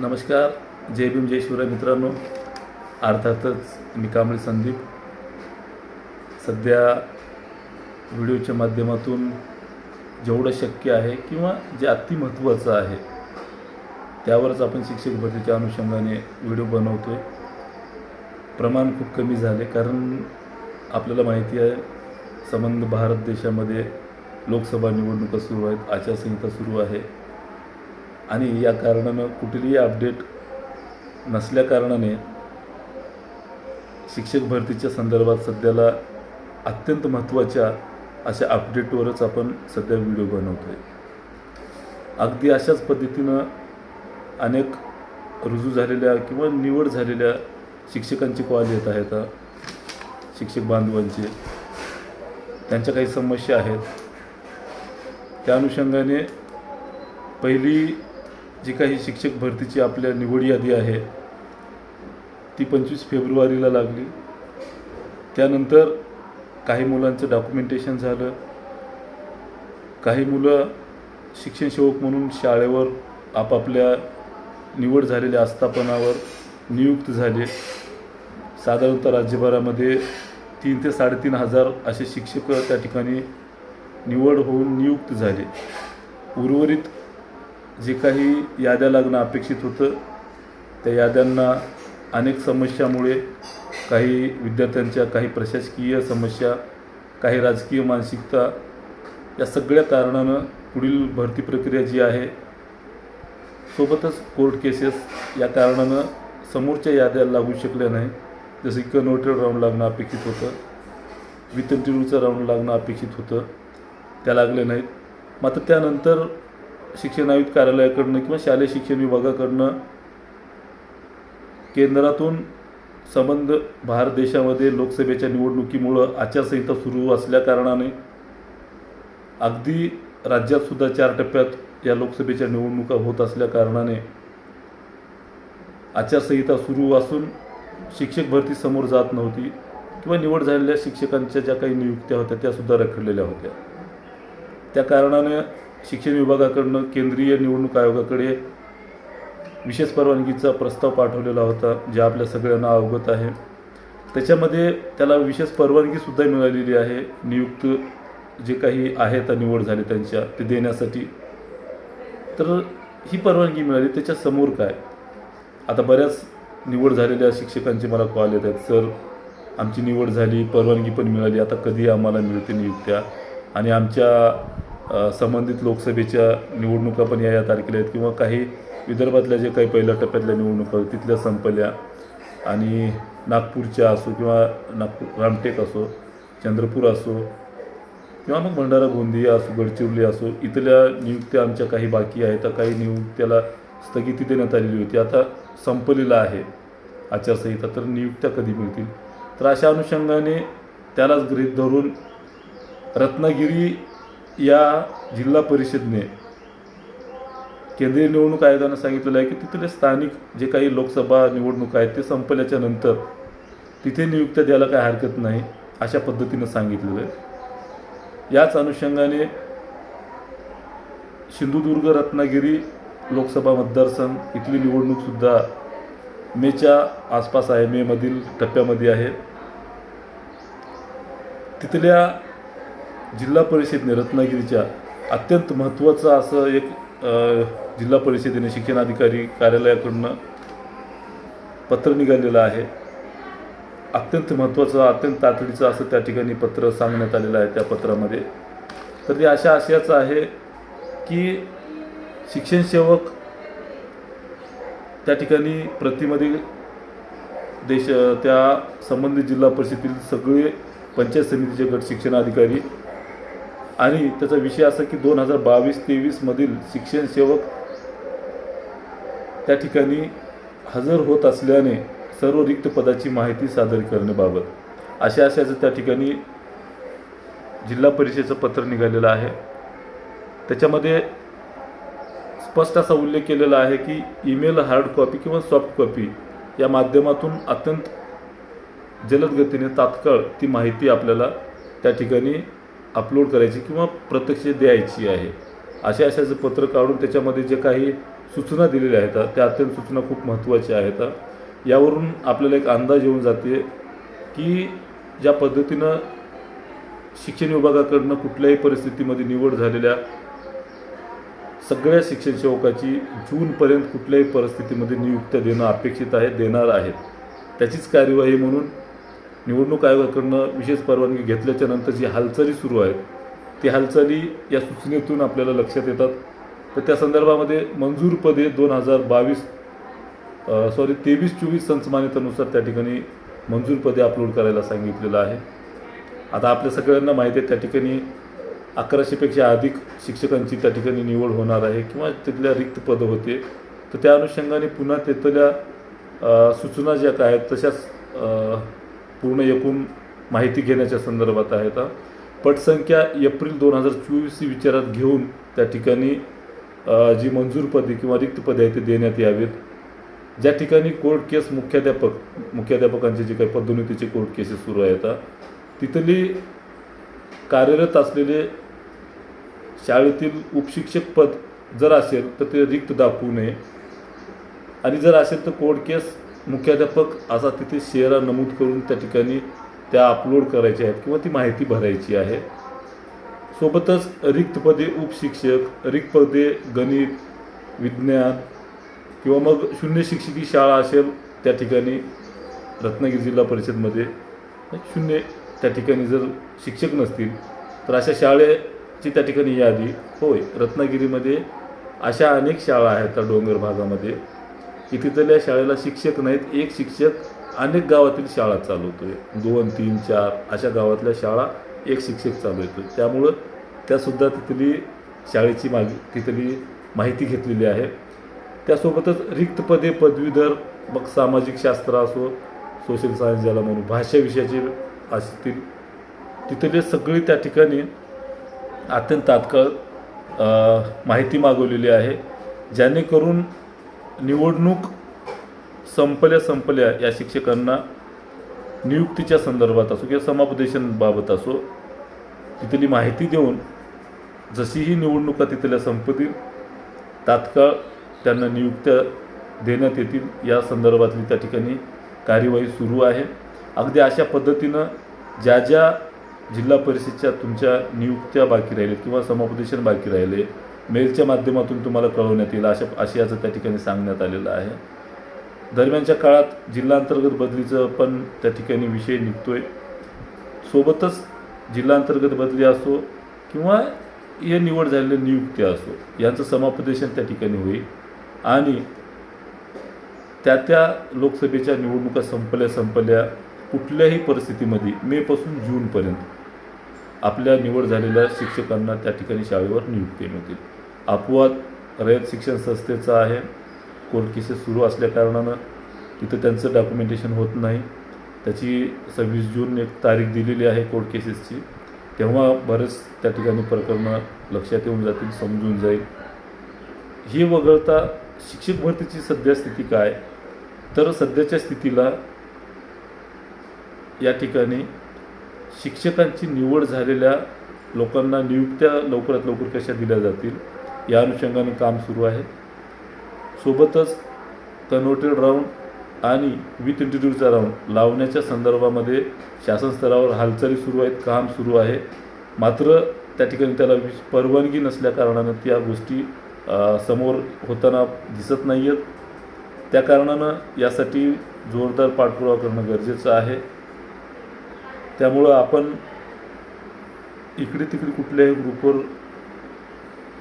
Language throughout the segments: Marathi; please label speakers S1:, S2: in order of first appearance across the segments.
S1: नमस्कार. जय भीम जय शिवराय मित्रांनो. अर्थातच मी कांबळे संदीप. सध्या व्हिडिओच्या माध्यमातून जेवढं शक्य आहे किंवा जे अति महत्त्वाचं आहे त्यावरच आपण शिक्षक भरतीच्या अनुषंगाने व्हिडिओ बनवतो आहे प्रमाण खूप कमी झाले कारण आपल्याला माहिती आहे संबंध भारत देशामध्ये लोकसभा निवडणुका सुरू आहेत आचारसंहिता सुरू आहे. आणि या कारणानं कुठलीही अपडेट नसल्या कारणाने शिक्षक भरतीच्या संदर्भात सध्याला अत्यंत महत्त्वाच्या अशा अपडेटवरच आपण सध्या व्हिडिओ बनवतो आहे अगदी अशाच पद्धतीनं अनेक रुजू झालेल्या किंवा निवड झालेल्या शिक्षकांची कॉल येत आहेत. शिक्षक बांधवांचे. त्यांच्या काही समस्या आहेत. त्या अनुषंगाने पहिली जी काही शिक्षक भरतीची आपल्या निवड यादी आहे ती पंचवीस फेब्रुवारीला लागली. त्यानंतर काही मुलांचं डॉक्युमेंटेशन झालं. काही मुलं शिक्षण सेवक म्हणून शाळेवर आपापल्या निवड झालेल्या आस्थापनावर नियुक्त झाले. साधारणतः राज्यभरामध्ये तीन ते साडेतीन हजार असे शिक्षक त्या ठिकाणी निवड होऊन नियुक्त झाले. उर्वरित जे काही याद्या लागणं अपेक्षित होतं त्या याद्यांना अनेक समस्यामुळे काही विद्यार्थ्यांच्या काही प्रशासकीय समस्या काही राजकीय मानसिकता या सगळ्या कारणानं पुढील भरती प्रक्रिया जी आहे सोबतच कोर्ट केसेस या कारणानं समोरच्या याद्या लागू शकल्या नाही. जसं की कन्व्हर्टेड राऊंड लागणं अपेक्षित होतं वितंतिरूचं राऊंड लागणं अपेक्षित होतं त्या लागल्या नाहीत. मात्र त्यानंतर शिक्षण आयुक्त कार्यालयाकडनं किंवा शालेय शिक्षण विभागाकडनं केंद्रातून संबंध भारत देशामध्ये लोकसभेच्या निवडणुकीमुळं आचारसंहिता सुरू असल्या कारणाने अगदी राज्यातसुद्धा चार टप्प्यात या लोकसभेच्या निवडणुका होत असल्या कारणाने आचारसंहिता सुरू असून शिक्षक भरती समोर जात नव्हती किंवा निवड झालेल्या शिक्षकांच्या ज्या काही नियुक्त्या होत्या त्यासुद्धा रखडलेल्या होत्या. त्या कारणाने शिक्षण विभागाकडनं केंद्रीय निवडणूक आयोगाकडे विशेष परवानगीचा प्रस्ताव पाठवलेला होता जे आपल्या सगळ्यांना अवगत आहे. त्याच्यामध्ये त्याला विशेष परवानगीसुद्धा मिळालेली आहे. नियुक्त जे काही आहेत निवड झाली त्यांच्या ते देण्यासाठी. तर ही परवानगी मिळाली. त्याच्यासमोर काय? आता बऱ्याच निवड झालेल्या शिक्षकांचे मला कॉल येत आहेत. सर आमची निवड झाली परवानगी पण मिळाली. आता कधी आम्हाला मिळते नियुक्त्या? आणि आमच्या संबंधित लोकसभेच्या निवडणुका पण या या तारखेला आहेत किंवा काही विदर्भातल्या जे काही पहिल्या टप्प्यातल्या निवडणुका आहेत तिथल्या संपल्या आणि नागपूरच्या असो किंवा नागपूर रामटेक असो चंद्रपूर असो किंवा मग भंडारा गोंदिया असो गडचिरोली असो इथल्या नियुक्त्या आमच्या काही बाकी आहेत तर काही नियुक्त्याला स्थगिती देण्यात आलेली होती. आता संपलेलं आहे आचारसंहिता तर नियुक्त्या कधी मिळतील? तर अशा अनुषंगाने त्यालाच गृहीत धरून रत्नागिरी या जिल्हा परिषदने केंद्रीय निवडणूक आयोगानं सांगितलेलं आहे की तिथले स्थानिक जे काही लोकसभा निवडणूक आहेत ते संपल्याच्या नंतर तिथे नियुक्त्या द्यायला काही हरकत नाही अशा पद्धतीनं सांगितलेलं आहे. याच अनुषंगाने सिंधुदुर्ग रत्नागिरी लोकसभा मतदारसंघ इथली निवडणूकसुद्धा मेच्या आसपास आहे मेमधील टप्प्यामध्ये आहे. तिथल्या जिल्हा परिषदेने रत्नागिरीच्या अत्यंत महत्त्वाचं असं एक जिल्हा परिषदेने शिक्षणाधिकारी कार्यालयाकडून पत्र निघालेलं आहे. अत्यंत महत्त्वाचं अत्यंत तातडीचं असं त्या ठिकाणी पत्र सांगण्यात आलेलं आहे त्या पत्रामध्ये. तर ते अशा आशयाचं आहे की शिक्षण सेवक त्या ठिकाणी प्रतिमध्ये देश त्या संबंधित जिल्हा परिषदेतील सगळे पंचायत समितीचे गट शिक्षणाधिकारी आणि त्याचा विषय असा की दोन हजार बावीस तेवीसमधील शिक्षण सेवक त्या ठिकाणी हजर होत असल्याने सर्व रिक्त पदाची माहिती सादर करण्याबाबत अशा अशाचं त्या ठिकाणी जिल्हा परिषदेचं पत्र निघालेलं आहे. त्याच्यामध्ये स्पष्ट असा उल्लेख केलेला आहे की ईमेल हार्ड कॉपी किंवा सॉफ्ट कॉपी या माध्यमातून अत्यंत जलद गतीने तात्काळ ती माहिती आपल्याला त्या ठिकाणी अपलोड करायची किंवा प्रत्यक्ष द्यायची आहे. अशा अशाचं पत्र काढून त्याच्यामध्ये जे काही सूचना दिलेल्या आहेत त्या अत्यंत सूचना खूप महत्त्वाच्या आहेत. यावरून आपल्याला एक अंदाज येऊन जाते की ज्या पद्धतीनं शिक्षण विभागाकडनं कुठल्याही परिस्थितीमध्ये निवड झालेल्या सगळ्या शिक्षण सेवकाची जूनपर्यंत कुठल्याही परिस्थितीमध्ये नियुक्त्या देणं अपेक्षित आहे देणार आहेत. त्याचीच कार्यवाही म्हणून निवडणूक आयोगाकडनं विशेष परवानगी घेतल्याच्या नंतर जी हालचाली सुरू आहेत. ती हालचाली या सूचनेतून आपल्याला लक्षात येतात. तर त्या संदर्भामध्ये मंजूर पदे दोन हजार बावीस सॉरी तेवीस चोवीस संचमान्यतेनुसार त्या ठिकाणी मंजूर पदे अपलोड करायला सांगितलेलं आहे. आता आपल्या सगळ्यांना माहिती आहे त्या ठिकाणी अकराशेपेक्षा अधिक शिक्षकांची त्या ठिकाणी निवड होणार आहे किंवा तिथल्या रिक्त पदं होते. तर त्या अनुषंगाने पुन्हा तिथल्या सूचना ज्या काय आहेत तशाच पूर्ण एकूण माहिती घेण्याच्या संदर्भात आहेत पटसंख्या एप्रिल दोन हजार चोवीस ही विचारात घेऊन त्या ठिकाणी जी मंजूर पदे किंवा रिक्त पदे आहेत ते देण्यात यावेत. ज्या ठिकाणी कोर्ट केस मुख्याध्यापक मुख्याध्यापकांचे जे काही पदोन्नतीचे कोर्ट केसेस सुरू आहेत तिथली कार्यरत असलेले शाळेतील उपशिक्षक पद जर असेल तर ते रिक्त दाखवू नये. आणि जर असेल तर कोर्ट केस मुख्याध्यापक असा तिथे शेरा नमूद करून त्या ठिकाणी त्या अपलोड करायच्या आहेत किंवा ती माहिती भरायची आहे. सोबतच रिक्त पदे उपशिक्षक रिक्त पदे गणित विज्ञान किंवा मग शून्य शिक्षकी शाळा असेल त्या ठिकाणी रत्नागिरी जिल्हा परिषदमध्ये शून्य त्या ठिकाणी जर शिक्षक नसतील तर अशा शाळेची त्या ठिकाणी यादी होय. रत्नागिरीमध्ये अशा अनेक शाळा आहेत त्या डोंगर भागामध्ये. की तिथल्या शाळेला शिक्षक नाहीत एक शिक्षक अनेक गावातील शाळा चालवतोय. दोन तीन चार अशा गावातल्या शाळा एक शिक्षक चालवतोय. त्यामुळं त्यासुद्धा तिथली शाळेची माग तिथली माहिती घेतलेली आहे. त्यासोबतच रिक्त पदे पदवीधर मग सामाजिक शास्त्र असो सोशल सायन्स ज्याला म्हणू भाषा विषयाचे असतील. तिथले सगळे त्या ठिकाणी अत्यंत तात्काळ माहिती मागवलेली आहे. जेणेकरून निवडणूक संपल्या संपल्या या शिक्षकांना नियुक्तीच्या संदर्भात असो किंवा समापदेशनबाबत असो तिथली माहिती देऊन जशीही निवडणुका तिथल्या संपतील तात्काळ त्यांना नियुक्त्या देण्यात येतील या संदर्भातली त्या ठिकाणी कार्यवाही सुरू आहे. अगदी अशा पद्धतीनं ज्या ज्या जिल्हा परिषदच्या तुमच्या नियुक्त्या बाकी राहिल्या किंवा समापदेशन बाकी राहिले मेलच्या माध्यमातून तुम्हाला कळवण्यात येईल. अशा आशयाचं त्या ठिकाणी सांगण्यात आलेलं आहे. दरम्यानच्या काळात जिल्हांतर्गत बदलीचं पण त्या ठिकाणी विषय निघतो आहे सोबतच जिल्हांतर्गत बदली असो किंवा हे निवड झालेल्या नियुक्त्या असो यांचं समापदेशन त्या ठिकाणी होईल. आणि त्या त्या लोकसभेच्या निवडणुका संपल्या संपल्या कुठल्याही परिस्थितीमध्ये मेपासून जूनपर्यंत आपल्या निवड झालेल्या शिक्षकांना त्या ठिकाणी शाळेवर नियुक्ती मिळतील. अपवाद रयत शिक्षण संस्थेचा आहे. कोर्ट केसेस सुरू असल्याकारणानं तिथं त्यांचं डॉक्युमेंटेशन होत नाही. त्याची सव्वीस जून एक तारीख दिलेली आहे कोर्ट केसेसची. तेव्हा बरेच त्या ठिकाणी प्रकरणं लक्षात येऊन जातील समजून जाईल. हे वगळता शिक्षक भरतीची सध्या स्थिती काय? तर सध्याच्या स्थितीला या ठिकाणी शिक्षकांची निवड झालेल्या लोकांना नियुक्त्या लवकरात लवकर कशा दिल्या जातील या अनुषंगाने काम सुरू आहे. सोबतच कन्व्हर्टेड राऊंड आणि विथ इंटिट्यूटचा राऊंड लावण्याच्या संदर्भामध्ये शासन स्तरावर हालचाली सुरू आहेत काम सुरू आहे. मात्र त्या ठिकाणी त्याला परवानगी नसल्या कारणानं त्या गोष्टी समोर होताना दिसत नाही आहेत त्या कारणानं यासाठी जोरदार पाठपुरावा करणं गरजेचं आहे. त्यामुळं आपण इकडे तिकडे कुठल्याही ग्रुपवर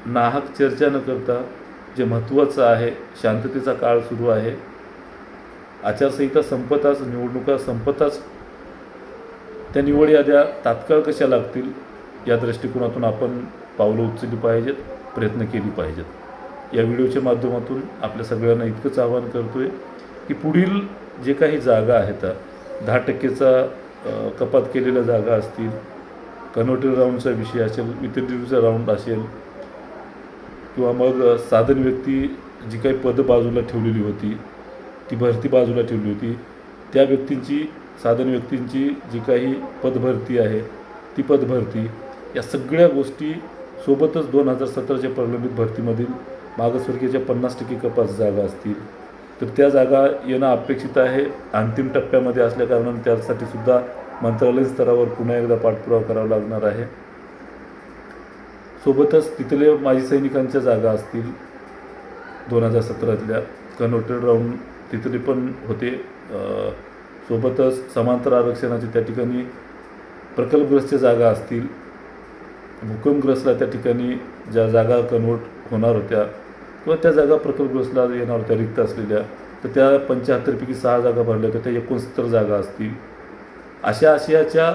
S1: नाहक चर्चा न करता जे महत्त्वाचं आहे शांततेचा काळ सुरू आहे आचारसंहिता संपताच निवडणुका संपताच त्या निवड याद्या तात्काळ कशा लागतील या दृष्टिकोनातून आपण पावलं उचलली पाहिजेत प्रयत्न केली पाहिजेत. या व्हिडिओच्या माध्यमातून आपल्या सगळ्यांना इतकंच आवाहन करतो आहे की पुढील जे काही जागा आहेत दहा टक्केचा कपात केलेल्या जागा असतील कन्व्हर्टेड राऊंडचा विषय असेल वितरितचा राऊंड असेल किंवा मग साधन व्यक्ती जी काही पदं बाजूला ठेवलेली होती ती भरती बाजूला ठेवली होती त्या व्यक्तींची साधन व्यक्तींची जी काही पदभरती आहे ती पदभरती या सगळ्या गोष्टी सोबतच दोन हजार सतराच्या प्रलंबित भरतीमधील मागासवर्गीयच्या पन्नास टक्के कपात जागा असतील तर त्या जागा येणं अपेक्षित आहे. अंतिम टप्प्यामध्ये असल्याकारणाने त्यासाठी सुद्धा मंत्रालय स्तरावर पुन्हा एकदा पाठपुरावा करावा लागणार आहे. सोबतच तिथले माजी सैनिकांच्या जागा असतील. दोन हजार सतरातल्या कन्व्हर्टेड राऊंड तिथले पण होते. सोबतच समांतर आरक्षणाचे त्या ठिकाणी प्रकल्पग्रस्त जागा असतील. भूकंपग्रस्तला त्या ठिकाणी ज्या जागा कन्वर्ट होणार होत्या किंवा त्या जागा प्रकल्पग्रस्तला येणार होत्या रिक्त असलेल्या तर त्या पंच्याहत्तरपैकी सहा जागा भरल्या होत्या त्या एकोणसत्तर जागा असतील. अशा आशियाच्या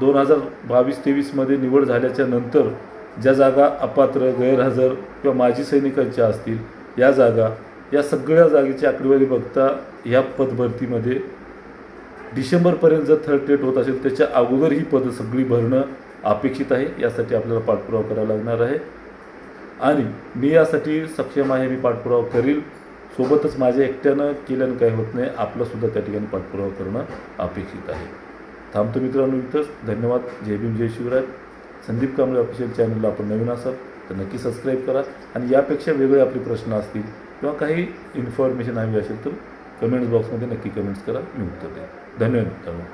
S1: दोन हजार बावीस तेवीसमध्ये निवड झाल्याच्यानंतर ज्या जागा अपात्र गैरहजर किंवा माजी सैनिकांच्या असतील या जागा या सगळ्या जागेची आकडेवारी बघता या पदभरतीमध्ये डिसेंबरपर्यंत जर थर्ड डेट होत असेल त्याच्या अगोदर ही पदं सगळी भरणं अपेक्षित आहे यासाठी आपल्याला पाठपुरावा करावा लागणार आहे. आणि मी यासाठी सक्षम आहे मी पाठपुरावा करील. सोबतच माझ्या एकट्यानं केल्यानं काही होत नाही आपलंसुद्धा त्या ठिकाणी पाठपुरावा करणं अपेक्षित आहे. थांबतो मित्रांनो इथंच. धन्यवाद. जय भीम जय शिवराज संदीप कांबळे ऑफिशियल चॅनलला आपण नवीन असाल तर नक्की सबस्क्राईब करा. आणि यापेक्षा वेगळे आपले प्रश्न असतील किंवा काही इन्फॉर्मेशन हवी असेल तर कमेंट्स बॉक्समध्ये नक्की कमेंट्स करा. मी उत्तर द्या धन्यवाद मित्रांनो.